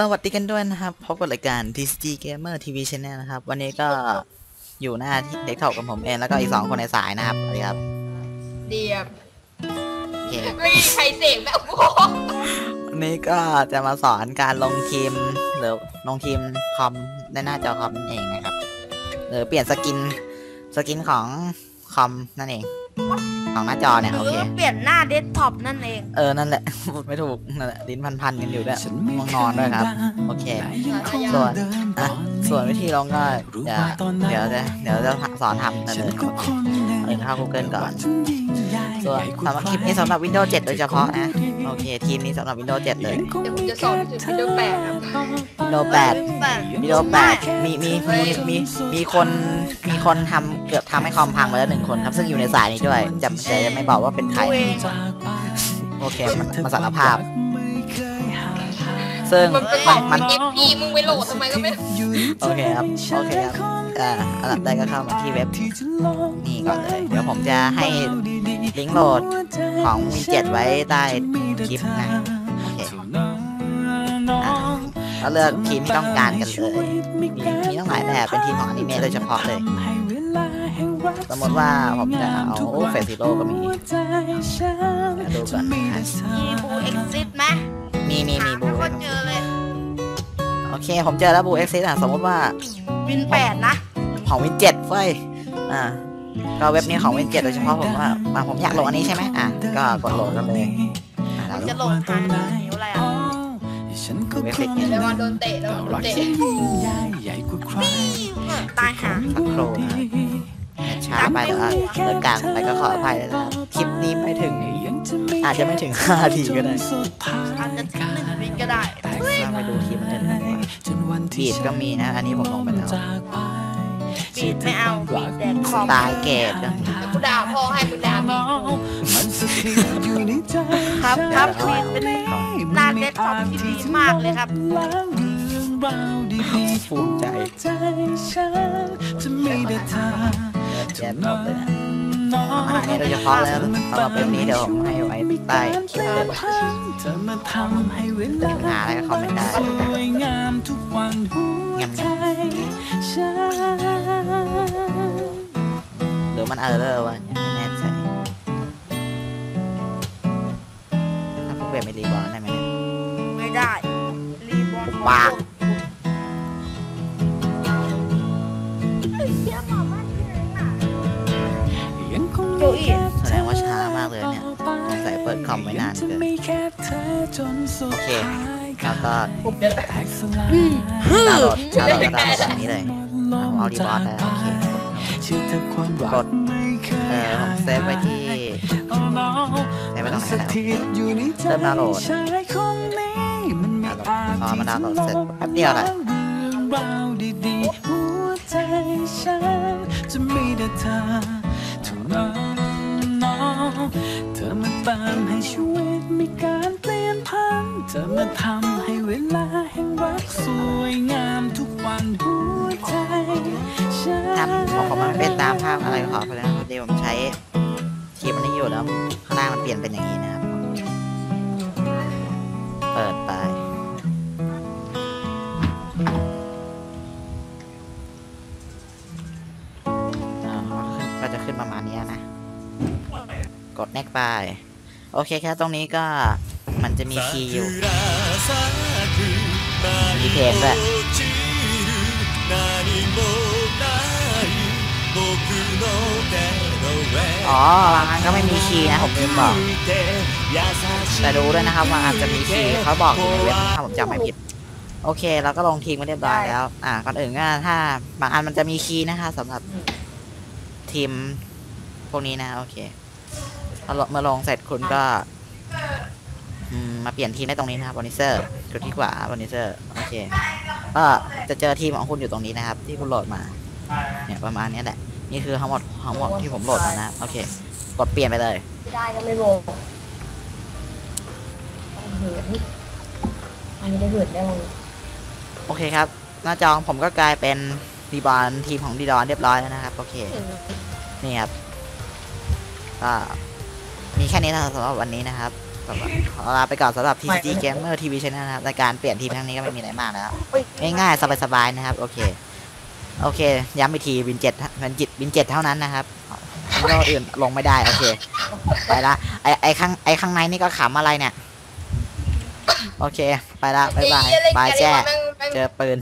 สวัสดีกันด้วยนะครับ พบกับรายการ TCG Gamer TV Channel นะครับ วันนี้ก็อยู่หน้าที่เด็กท็อปกับผมเองแล้วก็อีกสองคนในสายนะครับสวัสดีครับเดียบโอเคไม่มีใครเสกแบบโอ้โหวันนี้ก็จะมาสอนการลงทีมหรือลงทีมคอมในหน้าจอคอมนั่นเองนะครับหรือเปลี่ยนสกินสกินของคอมนั่นเอง ของหน้าจอเนี่ยหโอรืเค อเปลี่ยนหน้าเดสก์ท็อปนั่นเอง เออ นั่นแหละ พูดไม่ถูก นั่นแหละลิ้นพันๆกันอยู่ด้วยง่วงนอนด้วยครับ โอเค ส่วนอะส่วนวิธีลงก็เดี๋ยวเดี๋ยวจะเดี๋ยวจะสอนทำนั่นเลยโอเคเอาเข้า Google ก่อน ส่วนสำหรับคลิปนี้สำหรับ Windows 7 โดยเฉพาะนะ โอเค ทีมนี้สำหรับ Windows 7 เลย เดี๋ยวผมจะสอนถึงวิดีโอแปดครับ Windows 8 Windows 8มีมีมีมีมีคนมี คนทำเกือบทำให้คอมพังมาแล้วหนึ่งคนครับ ซึ่งอยู่ในสายนี้ด้วยจะจะไม่บอกว่าเป็นใครตัวเองโอเคมันมันสารภาพ ซึ่งมันเป็นขมัอนงมันเอ็กพีมึงไปโหลดทำไมก็ไม่รู้โอเคครับ โอเคครับอ่าอันดับแรกก็เข้ามาที่เว็บนี่ก่อนเลย เดี๋ยวผมจะให้ลิงก์โหลดของวินเจ็ดไว้ใต้คลิปนะโอเคอะก็เลือกทีมที่ต้องการกันเลย มีมีต้องหลายแบบเป็นทีมของอนิเมะโดยเฉพาะเลย สมมติว่าผมจะเอาเฟสซิโลก็มีเดี๋ยวดูก่อนนะมีบูเอ็กซิสไหมมีมีมีบูหาไม่ค่อยเจอเลยโอเค ผมเจอแล้วบูเอ็กซิสอะ สมมติว่า วินแปดนะ ของวินเจ็ดเฟ้ย อ่าก็เว็บนี้ของวินเจ็ดโดยเฉพาะผมว่าอะผมอยากโหลดอันนี้ใช่ไหมอะ ก็กดโหลดกันเลยอะแล้วจะโหลดทั นนิ้วอะไรอะเว็บเล็กเดี๋ยวมาโดนเตะแล้วโดนเตะตายหาสักครู่นะช้าไปแล้วอะเลิกกลางไปก็ขออภัยเลยนะครับคลิปนี้ไม่ถึง อาจจะไม่ถึง5นาทีก็ได้อาจจะถึงหนึ่งวินก็ได้เราไปดูทีมอื่นกันดีกว่าบีดก็มีนะ อันนี้ผมลงไปแล้วบีดไม่เอาบีดแดกคอมตายเกตก็มีเดี๋ยวกูด่าพ่อให้กูด่าแม่ ครับครับบีดเป็นหน้าเดสก์ท็อปที่ดีมากเลยครับภูมิใจแย่ตบเลยนะอันนี้โดยเฉพาะแล้วสำหรับเว็บนี้เดี๋ยวผมให้ไว้ใต้คลิปเลยหาอะไรก็คอมเมนต์ได้งามๆหรือมันเออร์เลอร์วะ กเว็บไม่รีบอลได้ไหมเนี่ยไม่ได้ รีบอลปากโจอี้แสดงว่าช้ามากเลยเนี่ยสงสัยเปิดคอมไว้นานเกินโอเคแล้วก็ผมจะแตกดาวน์โหลดดาวน์โหลดก็ดาวน์โหลดแบบนี้เลยเอาเอาดีบอสแล้วโอเคกดเออผมเซฟไว้ที่ เซฟไว้ตรงไหนแล้วเริ่มดาวน์โหลดดาวน์โหลดพอมันดาวน์โหลดเสร็จแป๊บเดียวแหละจะมีแต่เธอท่านั้นเธอมาเติมให้ชีวิตมีการเปลี่ยนพันเธอมาทำให้เวลาแห่งรักสวยงามทุกวันหัวใจฉันทำของผมมันไม่เป็นตามภาพอะไรขอไปแล้วพอดีผมใช้ ทีมอันนี้อยู่แล้วข้างล่างมันเปลี่ยนเป็นอย่างนี้นะครับ เปิดไปอ่าก็จะขึ้นประมาณนี้นะ กด next ไป โอเคแค่ตรงนี้ก็มันจะมีคีย์อยู่มีเพลงด้วย อ๋อบางอันก็ไม่มีคีย์นะผมลืมบอก แต่ดูด้วยนะครับว่าอาจจะมีคีย์เขาบอกอยู่ในเว็บถ้าผมจำไม่ผิด โอเคเราก็ลงทีมมาเรียบร้อยแล้ว อ่าก่อนอื่นก็ถ้า บางอันมันจะมีคีย์นะคะสำหรับทีมพวกนี้นะ โอเคพอลงเมื่อลงเสร็จคุณก็อืมมาเปลี่ยนทีมได้ตรงนี้นะครับบอนิเซอร์กดที่ขวาบอนิเซอร์โอเคก็จะเจอทีมของคุณอยู่ตรงนี้นะครับ ที่คุณโหลดมา เนี่ยประมาณนี้แหละ นี่คือทั้งหมดทั้งหมดที่ผมโหลดมานะ โอเค กดเปลี่ยนไปเลย ได้ก็ไม่บอกเหินอันนี้ได้เหินได้มั้งโอเคครับ หน้าจอของผมก็กลายเป็นดีบอลทีมของดีดอนเรียบร้อยแล้วนะครับ โอเค นี่ครับก็มีแค่นี้นะครับสำหรับวันนี้นะครับสำหรับขอลาไปก่อนสำหรับ TCG Gamer TV Channel นะครับในการเปลี่ยนทีมครั้งนี้ก็ไม่มีอะไรมากแล้วเฮ้ยง่ายๆ สบายๆ นะครับ โอเค โอเค ย้ำอีกทีวินเจ็ดวินจิตวินเจ็ดเท่านั้นนะครับโลกอื่นลงไม่ได้โอเคไปละไอไอข้างไอข้างในนี่ก็ขำอะไรเนี่ย โอเค ไปละบ๊ายบายไอ้เหี้อะไรบายกันแจ้เนี่ยแม่งแม่งเจอปืน